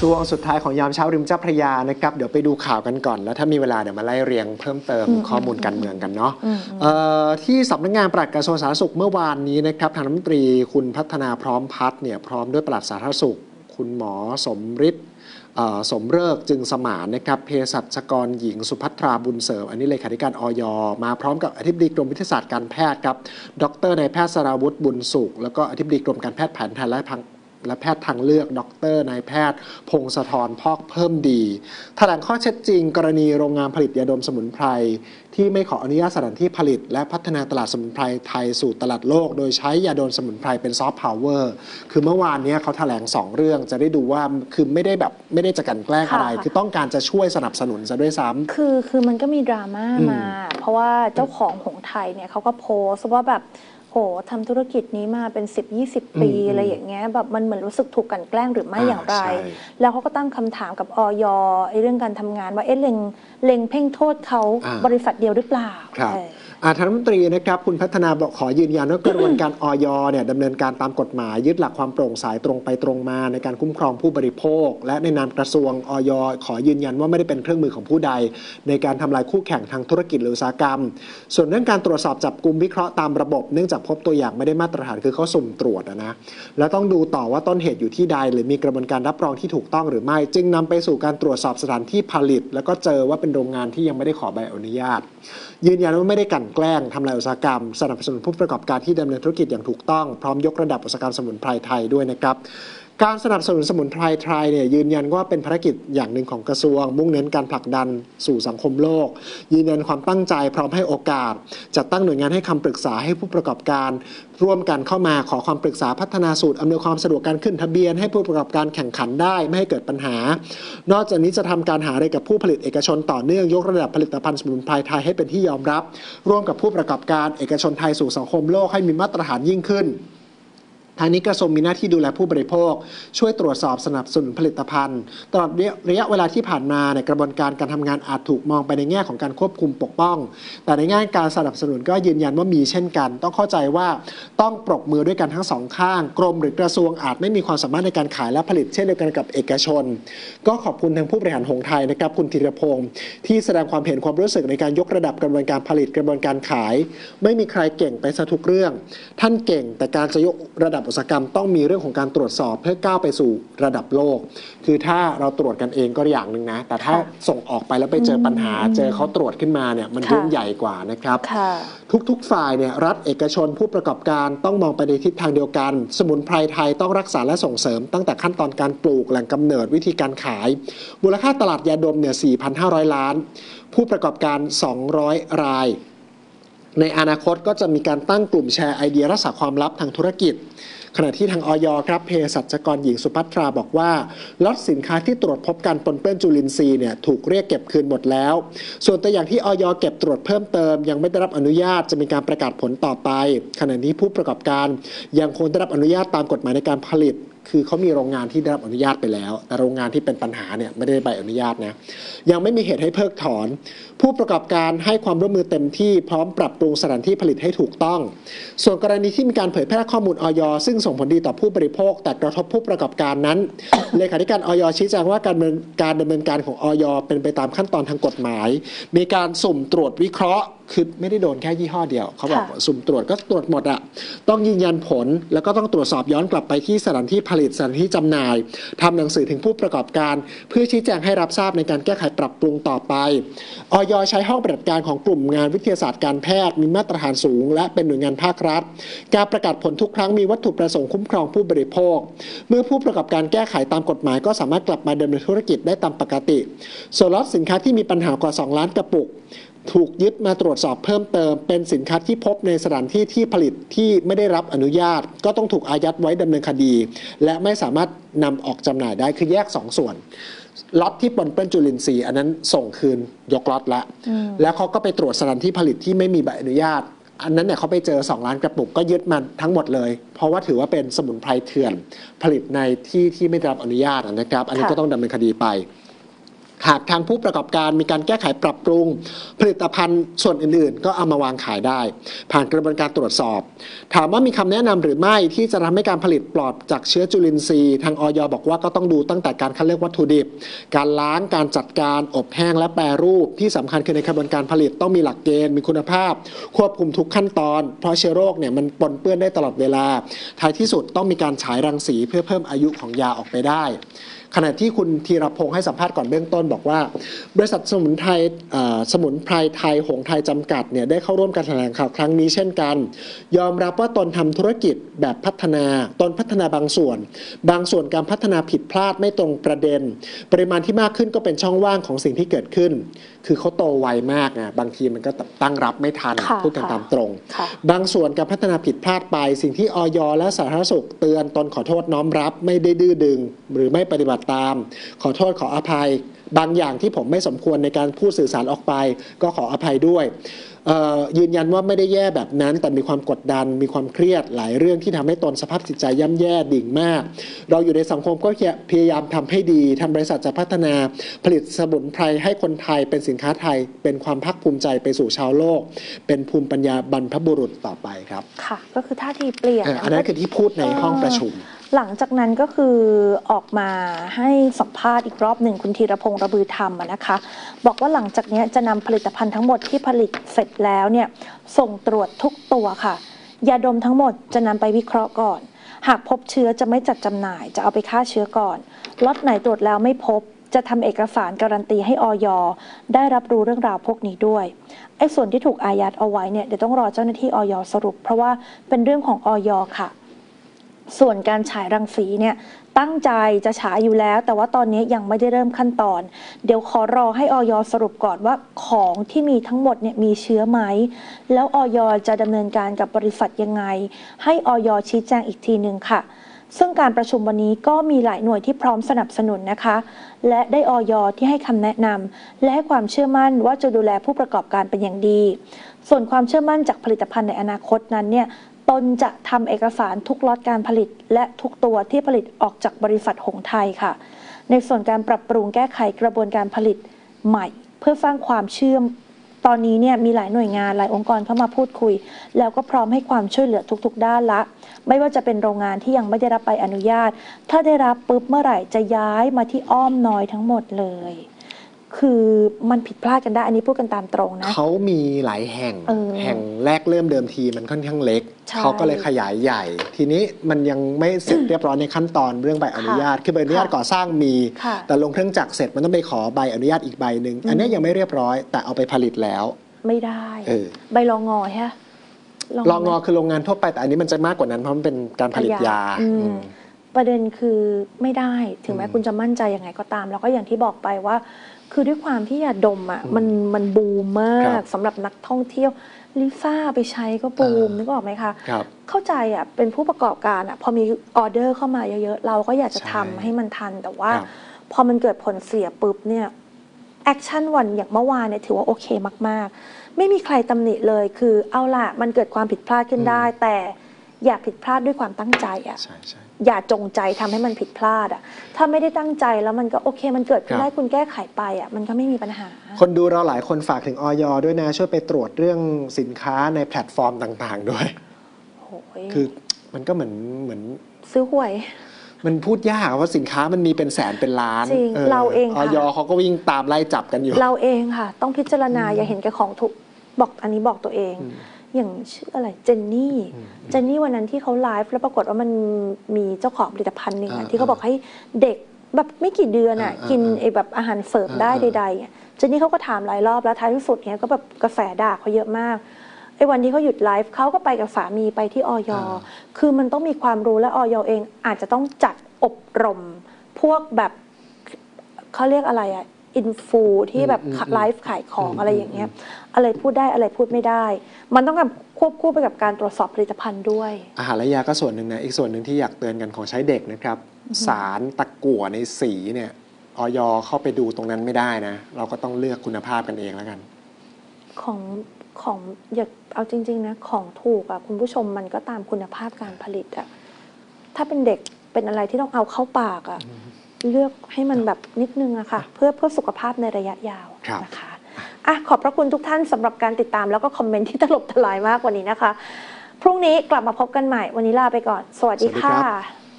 ช่วงสุดท้ายของยามเช้าริมเจ้าพระยานะครับเดี๋ยวไปดูข่าวกันก่อน แล้วถ้ามีเวลาเดี๋ยวมาไล่เรียงเพิ่มเติมอืมข้อมูลการเมืองกันเนาะอืมเอ่อที่สำนักงานปลัดกระทรวงสาธารณสุขเมื่อวานนี้นะครับทางรัฐมนตรีคุณพัฒนาพร้อมพัฒน์เนี่ยพร้อมด้วยปลัดสาธารณสุข คุณหมอสมฤทธิ์เอ่อสมเริกจึงสมานนะครับเภสัชกรหญิงสุภัทราบุญเสริม อันนี้เลขาธิการออยมาพร้อมกับอธิบดีกรมวิทยาศาสตร์การแพทย์ครับ ดรนายแพทย์สราวุฒิบุญสุข แล้วก็อธิบดีกรมการแพทย์แผนไทยและพัง และแพทย์ทางเลือก ดรนายแพทย์ พงศธรพอกเพิ่มดีแถลงข้อเท็จจริง กรณีโรงงานผลิตยาดมสมุนไพร ที่ไม่ขออนุญาตสถานที่ผลิต และพัฒนาตลาดสมุนไพรไทยสู่ตลาดโลก โดยใช้ยาดมสมุนไพรเป็นซอฟต์พาวเวอร์คือเมื่อวานเนี้ยเขาแถลง 2 เรื่องจะได้ดูว่าคือไม่ได้แบบไม่ได้จะกลันแกล้งอะไรค่ะคือต้องการจะช่วยสนับสนุนซะด้วยซ้ำคือคือมันก็มีดราม่าอืมมา เพราะว่าเจ้าของหงส์ไทยเนี่ยเขาก็โพสต์ว่าแบบ โหทำธุรกิจนี้มาเป็น 10-20 ปีอืมอะไรอย่างเงี้ยแบบมันเหมือนรู้สึกถูกกลันแกล้งหรือไม่อ่าอย่างไรใช่แล้วเขาก็ตั้งคำถามกับออยไอ้เรื่องการทำงานว่าเอ๊ะเล็งเล็งเพ่งโทษเขาอ่าบริษัทเดียวหรือเปล่าครับเอออาท่านรัฐมนตรีนะครับคุณพัฒนาบอกขอยืนยันว่ากระบวนการออยเนี่ยดำเนินการตามกฎหมาย ยึดหลักความโปร่งใสตรงไปตรงมาในการคุ้มครองผู้บริโภค และในนามกระทรวงออยขอยืนยันว่าไม่ได้เป็นเครื่องมือของผู้ใด ในการทำลายคู่แข่งทางธุรกิจหรืออุตสาหกรรม ส่วนเรื่องการตรวจสอบจับกลุ่มวิเคราะห์ตามระบบเนื่องจากพบตัวอย่างไม่ได้มาตรฐานคือเขาสุ่มตรวจนะแล้วต้องดูต่อว่าต้นเหตุอยู่ที่ใด หรือมีกระบวนการรับรองที่ถูกต้องหรือไม่ จึงนำไปสู่การตรวจสอบสถานที่ผลิต แล้วก็เจอว่าเป็นโรงงานที่ยังไม่ได้ขอใบอนุญาต ยืนยันว่าไม่ได้กลั่นแกล้งทำลายอุตสาหกรรมสนับสนุนผู้ประกอบการที่ดำเนินธุรกิจอย่างถูกต้องพร้อมยกระดับอุตสาหกรรมสมุนไพรไทยด้วยนะครับ การสนับสนุนสมุนไพรไทยเนี่ยยืนยันว่าเป็นภารกิจอย่างหนึ่งของกระทรวง มุ่งเน้นการผลักดันสู่สังคมโลก ยืนยันความตั้งใจพร้อมให้โอกาส จัดตั้งหน่วยงานให้คำปรึกษาให้ผู้ประกอบการ ร่วมกันเข้ามาขอความปรึกษาพัฒนาสูตรอำนวยความสะดวกการขึ้นทะเบียน ให้ผู้ประกอบการแข่งขันได้ไม่ให้เกิดปัญหา นอกจากนี้จะทำการหารือกับผู้ผลิตเอกชนต่อเนื่องยกระดับผลิตภัณฑ์สมุนไพรไทยให้เป็นที่ยอมรับ ร่วมกับผู้ประกอบการเอกชนไทยสู่สังคมโลกให้มีมาตรฐานยิ่งขึ้น ทางนี้กระทรวงมีหน้าที่ดูแลผู้บริโภค ช่วยตรวจสอบสนับสนุนผลิตภัณฑ์ ตลอดระยะเวลาที่ผ่านมาในยกระบวนการการทำงานอาจถูกมองไปในแง่ของการควบคุมปกป้อง แต่ในแง่การสนับสนุนก็ยืนยันว่ามีเช่นกัน ต้องเข้าใจว่าต้องปรบมือด้วยกันทั้งสองข้าง กรมหรือกระทรวงอาจไม่มีความสามารถในการขายและผลิตเช่นเดียวกันกับเอกชน ก็ขอบคุณทางผู้บริหารหงส์ไทยนะครับคุณธีรพงศ์ที่แสดงความเห็นความรู้สึกในการยกระดับกระบวนการผลิตกระบวนการขาย ไม่มีใครเก่งไปซะทุกเรื่อง ท่านเก่งแต่การจะยกระดับอุตสาหกรรมต้องมีเรื่องของการตรวจสอบเพื่อก้าวไปสู่ระดับโลก คือถ้าเราตรวจกันเองก็อย่างหนึ่งนะ แต่ถ้าค่ะส่งออกไปแล้วไปเจอปัญหาอืมเจอเขาตรวจขึ้นมาเนี่ยมันค่ะเรื่องใหญ่กว่านะครับค่ะทุกๆฝ่ายเนี่ยรัฐเอกชนผู้ประกอบการต้องมองไปในทิศทางเดียวกัน สมุนไพรไทยต้องรักษาและส่งเสริม ตั้งแต่ขั้นตอนการปลูกแหล่งกำเนิดวิธีการขาย มูลค่าตลาดยาดมเนี่ย4,500 ล้าน ผู้ประกอบการ 200 ราย ในอนาคตก็จะมีการตั้งกลุ่มแชร์ไอเดียรักษาความลับทางธุรกิจ ขณะที่ทางออยครับเภสัชกรหญิงสุภัทราบอกว่าล็อตสินค้าที่ตรวจพบการปนเปื้อนจุลินทรีย์เนี่ยถูกเรียกเก็บคืนหมดแล้ว ส่วนตัวอย่างที่ออยเก็บตรวจเพิ่มเติม ยังไม่ได้รับอนุญาตจะมีการประกาศผลต่อไป ขณะนี้ผู้ประกอบการยังคงได้รับอนุญาตตามกฎหมายในการผลิต คือเขามีโรงงานที่ได้รับอนุญาตไปแล้ว แต่โรงงานที่เป็นปัญหาเนี่ยไม่ได้ใบอนุญาตนะยังไม่มีเหตุให้เพิกถอน ผู้ประกอบการให้ความร่วมมือเต็มที่พร้อมปรับปรุงสถานที่ผลิตให้ถูกต้อง ส่วนกรณีที่มีการเผยแพร่ข้อมูลออยซึ่งส่งผลดีต่อผู้บริโภค แต่กระทบผู้ประกอบการนั้นเลขาธิการออยชี้แจงว่าการดำเนินการดำเนินการของออยเป็นไปตามขั้นตอนทางกฎหมาย มีการสุ่มตรวจวิเคราะห์ คือไม่ได้โดนแค่ยี่ห้อเดียวเขาบอกค่ะสุ่มตรวจก็ตรวจหมดอะต้องยืนยันผลแล้วก็ต้องตรวจสอบย้อนกลับไปที่สถานที่ผลิตสถานที่จำหน่ายทำหนังสือถึงผู้ประกอบการ เพื่อชี้แจงให้รับทราบในการแก้ไขปรับปรุงต่อไปออยใช้ห้องปฏิบัติการของกลุ่มงานวิทยาศาสตร์การแพทย์มีมาตรฐานสูง และเป็นหน่วยงานภาครัฐ การประกาศผลทุกครั้งมีวัตถุประสงค์คุ้มครองผู้บริโภค เมื่อผู้ประกอบการแก้ไขตามกฎหมาย ก็สามารถกลับมาดำเนินธุรกิจได้ตามปกติ ส่วนล็อตสินค้าที่มีปัญหากว่า 2 ล้านกระปุก ถูกยึดมาตรวจสอบเพิ่มเติม เป็นสินค้าที่พบในสถานที่ที่ผลิตที่ไม่ได้รับอนุญาต ก็ต้องถูกอายัดไว้ดำเนินคดี และไม่สามารถนำออกจำหน่ายได้คือแยก 2 ส่วนล็อตที่ปนเปื้อนจุลินทรีย์อันนั้นส่งคืนยกล็อตละอืมแล้วเขาก็ไปตรวจสถานที่ผลิตที่ไม่มีใบอนุญาต อันนั้นเนี่ยเขาไปเจอ 2 ล้านกระปุกก็ยึดมันทั้งหมดเลย เพราะว่าถือว่าเป็นสมุนไพรเถื่อน ผลิตในที่ที่ไม่ได้รับอนุญาตนะครับ อันนี้ค่ะก็ต้องดำเนินคดีไป หากทางผู้ประกอบการมีการแก้ไขปรับปรุง ผลิตภัณฑ์ส่วนอื่นๆ ก็เอามาวางขายได้ ผ่านกระบวนการตรวจสอบ ถามว่ามีคำแนะนำหรือไม่ที่จะทำให้การผลิตปลอดจากเชื้อจุลินทรีย์ทางออยบอกว่าก็ต้องดูตั้งแต่การคัดเลือกวัตถุดิบ การล้างการจัดการอบแห้งและแปรรูป ที่สำคัญคือในกระบวนการผลิตต้องมีหลักเกณฑ์มีคุณภาพ ควบคุมทุกขั้นตอน เพราะเชื้อโรคเนี่ยมันปนเปื้อนได้ตลอดเวลาท้ายที่สุดต้องมีการฉายรังสีเพื่อเพิ่มอายุของยาออกไปได้ ขณะที่คุณธีรพงศ์ให้สัมภาษณ์ก่อนเบื้องต้นบอกว่า บริษัทสมุนไพรเอ่อสมุนไพรไทยหงส์ไทยจำกัดเนี่ยได้เข้าร่วมการแถลงข่าวครั้งนี้เช่นกัน ยอมรับว่าตนทำธุรกิจแบบพัฒนา ตนพัฒนาบางส่วน บางส่วนการพัฒนาผิดพลาดไม่ตรงประเด็น ปริมาณที่มากขึ้นก็เป็นช่องว่างของสิ่งที่เกิดขึ้น คือเขาโตไวมากนะบางทีมันก็ตั้งรับไม่ทันค่ะพูดกันค่ะตามตรงค่ะบางส่วนการพัฒนาผิดพลาดไป สิ่งที่ออยและสาธารณสุขเตือนตนขอโทษน้อมรับ ไม่ได้ดื้อดึง หรือไม่ปฏิบัติตาม ขอโทษขออภัย บางอย่างที่ผมไม่สมควรในการพูดสื่อสารออกไป ก็ขออภัยด้วยเอ่อยืนยันว่าไม่ได้แย่แบบนั้น แต่มีความกดดันมีความเครียดหลายเรื่องที่ทำให้ตนสภาพจิตใจย่ำแย่ดิ่งมาก เราอยู่ในสังคมก็พยายามทำให้ดีทางบริษัทจะพัฒนาผลิตสมุนไพรให้คนไทยเป็นสินค้าไทย เป็นความภาคภูมิใจไปสู่ชาวโลก เป็นภูมิปัญญาบรรพบุรุษต่อไปครับ ค่ะ ก็คือท่าทีเปลี่ยนเอ่ออันนั้นคือที่พูดในห้องประชุม หลังจากนั้นก็คือออกมาให้สัมภาษณ์อีกรอบหนึ่งคุณธีรพงศ์ระบือธรรมนะคะ บอกว่าหลังจากนี้จะนำผลิตภัณฑ์ทั้งหมดที่ผลิตเสร็จแล้วเนี่ยส่งตรวจทุกตัวค่ะยาดมทั้งหมดจะนำไปวิเคราะห์ก่อน หากพบเชื้อจะไม่จัดจำหน่าย จะเอาไปฆ่าเชื้อก่อนล็อตไหนตรวจแล้วไม่พบจะทำเอกสารการันตีให้ออยได้รับรู้เรื่องราวพวกนี้ด้วยไอ้ส่วนที่ถูกอายัดเอาไว้เนี่ยเดี๋ยวต้องรอเจ้าหน้าที่ออยสรุป เพราะว่าเป็นเรื่องของออยค่ะ ส่วนการฉายรังสีเนี่ยตั้งใจจะฉายอยู่แล้ว แต่ว่าตอนนี้ยังไม่ได้เริ่มขั้นตอน เดี๋ยวขอรอให้ออยสรุปก่อนว่าของที่มีทั้งหมดเนี่ยมีเชื้อไหม แล้วออยจะดำเนินการกับบริษัทยังไง ให้ออยชี้แจงอีกทีหนึ่งค่ะซึ่งการประชุมวันนี้ก็มีหลายหน่วยที่พร้อมสนับสนุนนะคะ และได้ออยที่ให้คำแนะนำและให้ความเชื่อมั่นว่าจะดูแลผู้ประกอบการเป็นอย่างดี ส่วนความเชื่อมั่นจากผลิตภัณฑ์ในอนาคตนั้นเนี่ย ตนจะทำเอกสารทุกล็อตการผลิต และทุกตัวที่ผลิตออกจากบริษัทหงส์ไทยค่ะ ในส่วนการปรับปรุงแก้ไขกระบวนการผลิตใหม่ เพื่อสร้างความเชื่อมตอนนี้เนี่ยมีหลายหน่วยงานหลายองค์กรเข้ามาพูดคุย แล้วก็พร้อมให้ความช่วยเหลือทุกๆ ด้านละ ไม่ว่าจะเป็นโรงงานที่ยังไม่ได้รับใบอนุญาต ถ้าได้รับปุ๊บเมื่อไหร่จะย้ายมาที่อ้อมน้อยทั้งหมดเลย คือมันผิดพลาดกันได้ อันนี้พูดกันตามตรงนะ เขามีหลายแห่งเออแห่งแรกเริ่มเดิมทีมันค่อนข้างเล็ก ใช่เขาก็เลยขยายใหญ่ ทีนี้มันยังไม่เสร็จเรียบร้อยในขั้นตอนเรื่องใบอนุญาตคือใบอนุญาตค่ะก่อสร้างมี ค่ะแต่ลงเครื่องจักรเสร็จมันต้องไปขอใบอนุญาตอีกใบหนึ่งอันนี้ยังไม่เรียบร้อย แต่เอาไปผลิตแล้วไม่ได้ เออใบรองอใช่ไหมลองงอคือโรงงานทั่วไปแต่อันนี้มันจะมากกว่านั้นเพราะมันเป็นการผลิตยาอืมอืมประเด็นคือไม่ได้ถึงแม้อืม คุณจะมั่นใจยังไงก็ตาม แล้วก็อย่างที่บอกไปว่า คือด้วยความที่ยาดมอะอืมมันมันบูมมาครักบสำหรับนักท่องเที่ยวลิซ่าไปใช้ก็บูมอ่านึนึกออกไหมคะครับเข้าใจอะเป็นผู้ประกอบการอะพอมีออเดอร์เข้ามาเยอะๆ เราก็อยากจะใช่ทำให้มันทัน แต่ว่าครับพอมันเกิดผลเสียปุ๊บเนี่ยแอคชั่นวันอย่างเมื่อวานเนี่ยถือว่าโอเคมาก ๆ ไม่มีใครตำหนิเลยคือเอาล่ะมันเกิดความผิดพลาดขึ้นได้แต่ อย่าผิดพลาดด้วยความตั้งใจอะใช่ใช่อย่าจงใจทำให้มันผิดพลาดอะ ถ้าไม่ได้ตั้งใจแล้วมันก็โอเค มันเกิดขึ้คนรับได้คุณแก้ไขไปอะมันก็ไม่มีปัญหา คนดูเราหลายคนฝากถึงออยด้วยนะ ช่วยไปตรวจเรื่องสินค้าในแพลตฟอร์มต่างๆ ด้วยโอ้ยคือมันก็เหมือนเหมือนซื้อหวยมันพูดยากว่าสินค้ามันมีเป็นแสนเป็นล้านจริงเราเองอค่ะอยเขาก็วิ่งตามไล่จับกันอยู่ เราเองค่ะ ต้องพิจารณาอย่าเห็นแก่ของถูกบอกอันนี้บอกตัวเอง อืมอย่างชื่ออะไรเจนนี่อืมเจนนี่วันนั้นที่เขาไลฟ์แล้วปรากฏว่ามันมีเจ้าของผลิตภัณฑ์หนึ่งอะอ่าที่เขาบอกให้เด็กแบบไม่กี่เดือนอะอ่ากินอ่าไอ้แบบอาหารเสริมได้อ่าใดๆอะเจนนี่เขาก็ถามหลายรอบแล้วท้ายที่สุดเนี้ยก็แบบกระแสด่าเขาเยอะมากไอ้วันที่เขาหยุดไลฟ์เขาก็ไปกับสามีไปที่ออยคือมันต้องมีความรู้และออยเองอาจจะต้องจัดอบรม พวกแบบเขาเรียกอะไรอะ อินฟูที่แบบอืมอืมไลฟ์ขายของอืมอะไรอย่างเงี้ยอะไรพูดได้อะไรพูดไม่ได้ มันต้องกับควบคู่ไปกับการตรวจสอบผลิตภัณฑ์ด้วย อาหารและยาก็ส่วนหนึ่งนะ อีกส่วนหนึ่งที่อยากเตือนกันของใช้เด็กนะครับ สารตะกั่วในสีเนี่ยออยเข้าไปดูตรงนั้นไม่ได้นะ เราก็ต้องเลือกคุณภาพกันเองแล้วกัน ของของอย่าเอาจริง ๆ นะ ของถูกอะคุณผู้ชมมันก็ตามคุณภาพการผลิตอะถ้าเป็นเด็กเป็นอะไรที่ต้องเอาเข้าปากอะ เลือกให้มันแบบนิดนึงอะค่ะ เพื่อเพื่อสุขภาพในระยะยาวครับนะคะอะขอบพระคุณทุกท่านสำหรับการติดตามแล้วก็คอมเมนต์ที่ตลบทลายมากกว่านี้นะคะ พรุ่งนี้กลับมาพบกันใหม่วันนี้ลาไปก่อน สวัสดีสวัสดีค่ะครับ